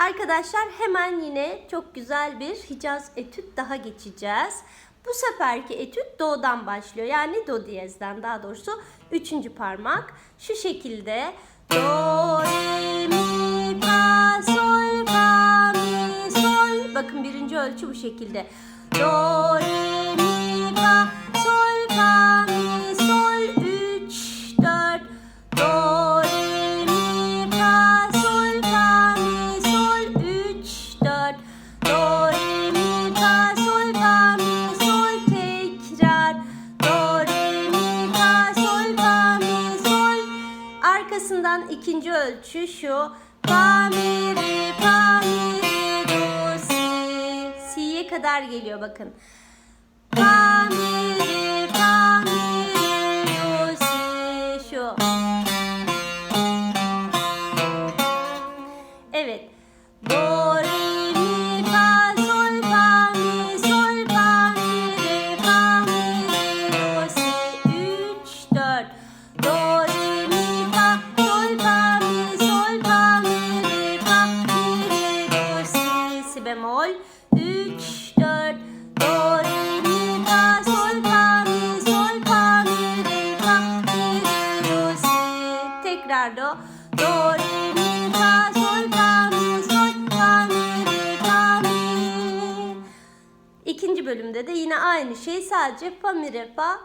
Arkadaşlar hemen yine çok güzel bir Hicaz etüt daha geçeceğiz. Bu seferki etüt do'dan başlıyor. Yani do diyezden daha doğrusu üçüncü parmak. Şu şekilde do, re, mi, fa, sol, fa, mi, sol. Bakın birinci ölçü bu şekilde. Do, re, mi, fa, şu. Fa, mi, re, do, si. Si'ye kadar geliyor bakın. Si. Bemol. Üç, dört. Do, re, mi, fa, sol, fa, mi, sol, fa, mi, re, fa, mi, re, do, si. Tekrar do. Do, re, mi, fa, sol, fa, mi, sol, fa, mi, re, fa, mi. İkinci bölümde de yine aynı şey sadece fa mi re fa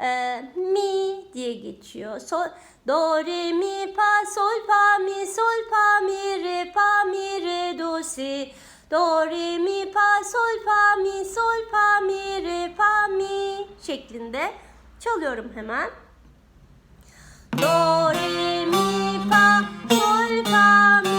e, mi diye geçiyor. Sol, do re mi fa sol fa mi Do re mi fa sol fa mi sol fa mi re fa mi şeklinde çalıyorum hemen. Do, re, mi, fa, sol, fa, mi,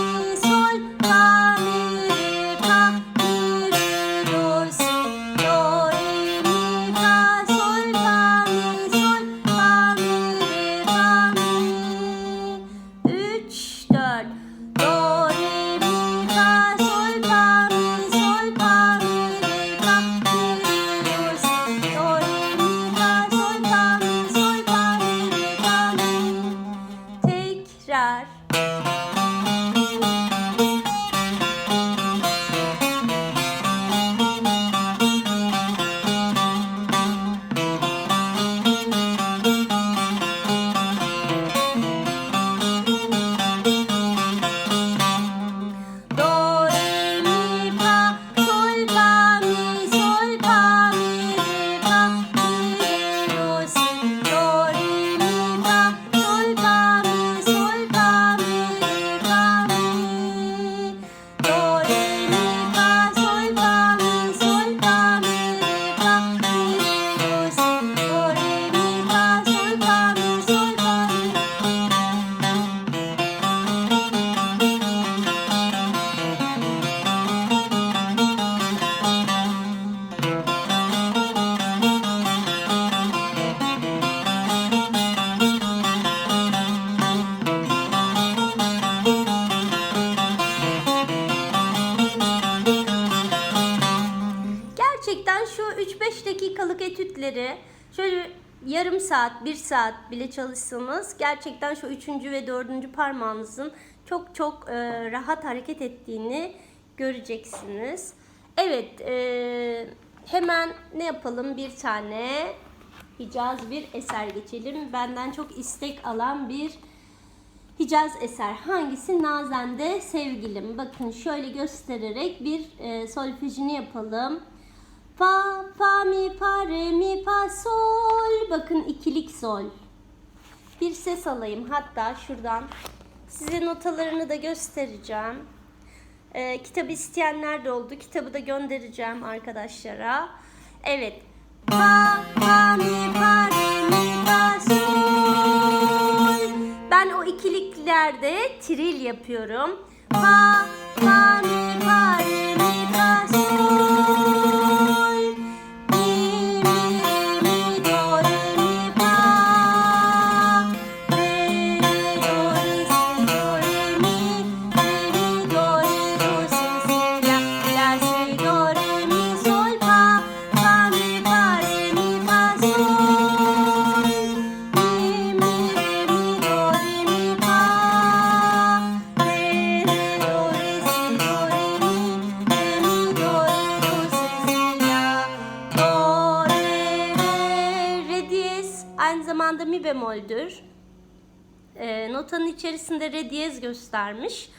dakikalık etütleri şöyle yarım saat, bir saat bile çalışsanız gerçekten şu üçüncü ve dördüncü parmağınızın çok çok e, rahat hareket ettiğini göreceksiniz. Evet, e, hemen ne yapalım? Bir tane Hicaz bir eser geçelim. Benden çok istek alan bir Hicaz eser hangisi? Nazende sevgilim. Bakın şöyle göstererek bir e, solfejini yapalım. Fa, fa, mi, fa, re, mi, fa, sol. Bakın ikilik sol. Bir ses alayım hatta şuradan. Size notalarını da göstereceğim. E, kitabı isteyenler de oldu. Kitabı da göndereceğim arkadaşlara. Evet. Fa, fa, mi, fa, re, mi, fa, sol. Ben o ikiliklerde tril yapıyorum. Fa, fa, mi, fa, re, notanın içerisinde re diyez göstermiş.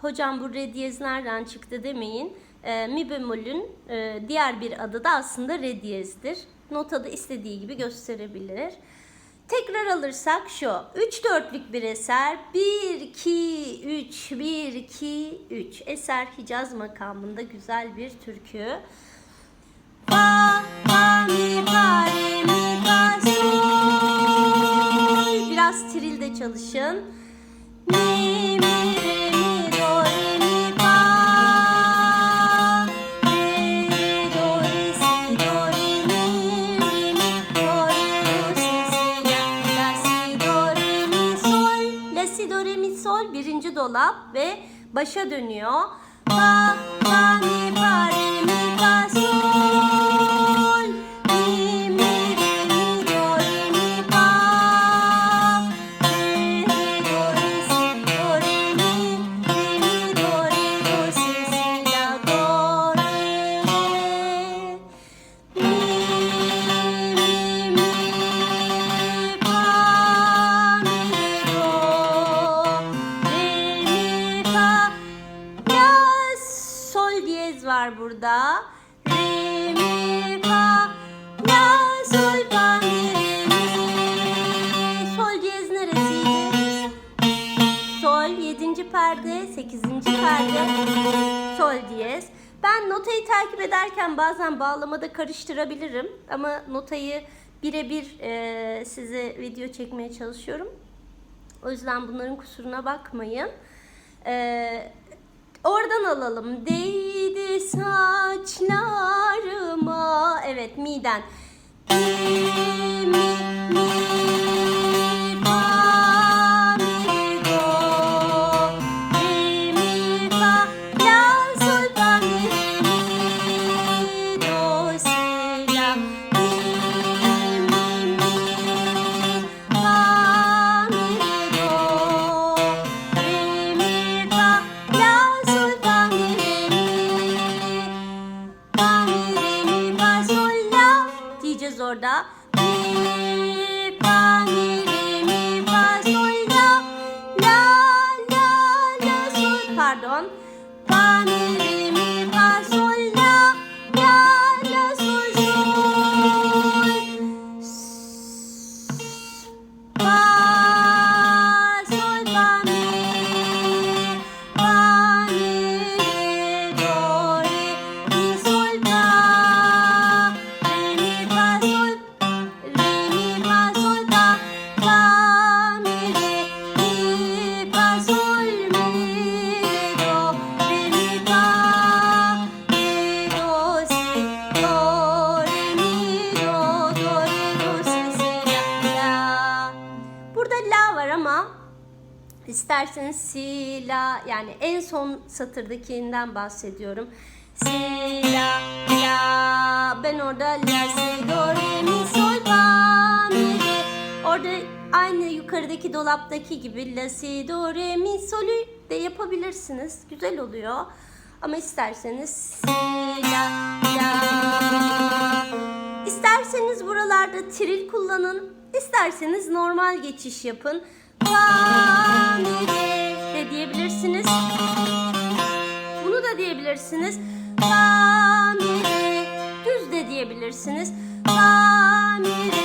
Hocam bu re diyez nereden çıktı demeyin. E, mi bemolün e, diğer bir adı da aslında re diyezdir. Notada istediği gibi gösterebilir. Tekrar alırsak şu. 3 dörtlük bir eser. 1 2 3 1 2 3. Eser Hicaz makamında güzel bir türkü. Fa çalışın. Mi mi re mi do re mi fa. Re do re si do re mi re mi do re do si si la si do re mi sol. La si do re mi sol birinci dolap ve başa dönüyor. Diyez var burada. Re mi fa la sol fa mi re mi. Sol diyez neresiydi? Sol 7. perde, 8. perde, sol diyez. Ben notayı takip ederken bazen bağlamada karıştırabilirim ama notayı birebir e, size video çekmeye çalışıyorum. O yüzden bunların kusuruna bakmayın. E, oradan alalım. Değdi saçlarıma. Evet miden. Mi, mi, isterseniz si la yani en son satırdakinden bahsediyorum. Si la la ben orada la si do re mi sol fa mi re orada aynı yukarıdaki dolaptaki gibi la si do re mi solü de yapabilirsiniz. Güzel oluyor. Ama isterseniz si la la İsterseniz buralarda tril kullanın, isterseniz normal geçiş yapın. De diyebilirsiniz. Bunu da diyebilirsiniz. Fa mi re düz de diyebilirsiniz. Fa mi re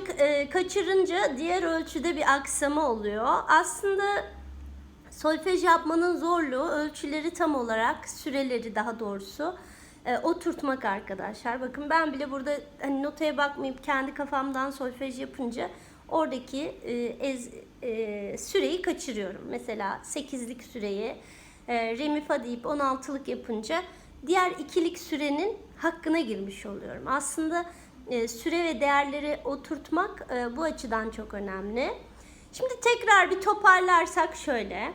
birazcık e, kaçırınca diğer ölçüde bir aksama oluyor. Aslında solfej yapmanın zorluğu ölçüleri tam olarak süreleri daha doğrusu e, oturtmak arkadaşlar. Bakın ben bile burada hani notaya bakmayıp kendi kafamdan solfej yapınca oradaki e, ez, e, süreyi kaçırıyorum. Mesela 8'lik süreyi e, re mi fa deyip 16'lık yapınca diğer ikilik sürenin hakkına girmiş oluyorum. Aslında e, süre ve değerleri oturtmak e, bu açıdan çok önemli. Şimdi tekrar bir toparlarsak şöyle.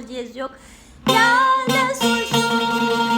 alacağız yok. Ya da sorsun.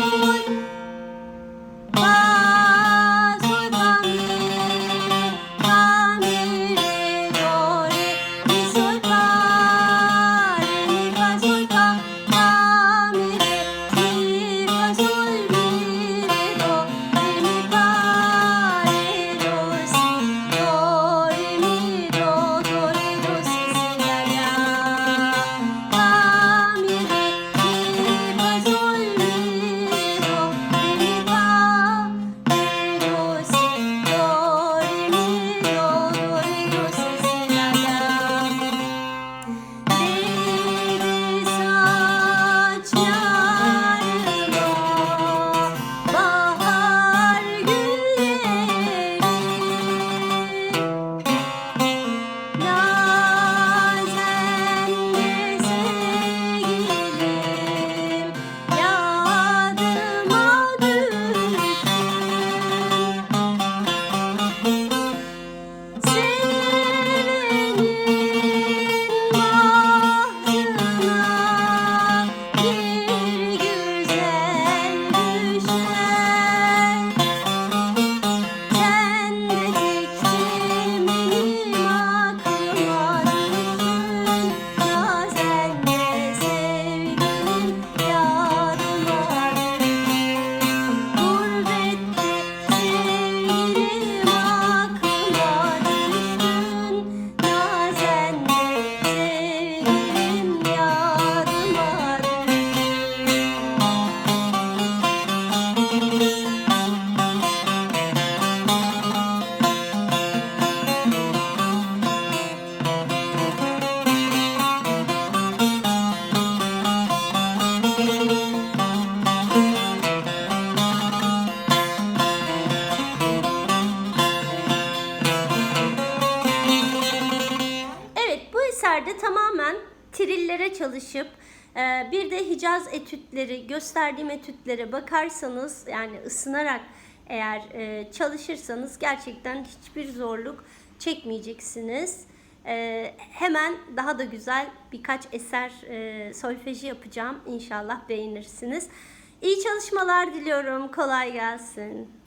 serilerde tamamen trillere çalışıp e, bir de Hicaz etütleri, gösterdiğim etütlere bakarsanız yani ısınarak eğer e, çalışırsanız gerçekten hiçbir zorluk çekmeyeceksiniz. E, hemen daha da güzel birkaç eser solfeji yapacağım. İnşallah beğenirsiniz. İyi çalışmalar diliyorum. Kolay gelsin.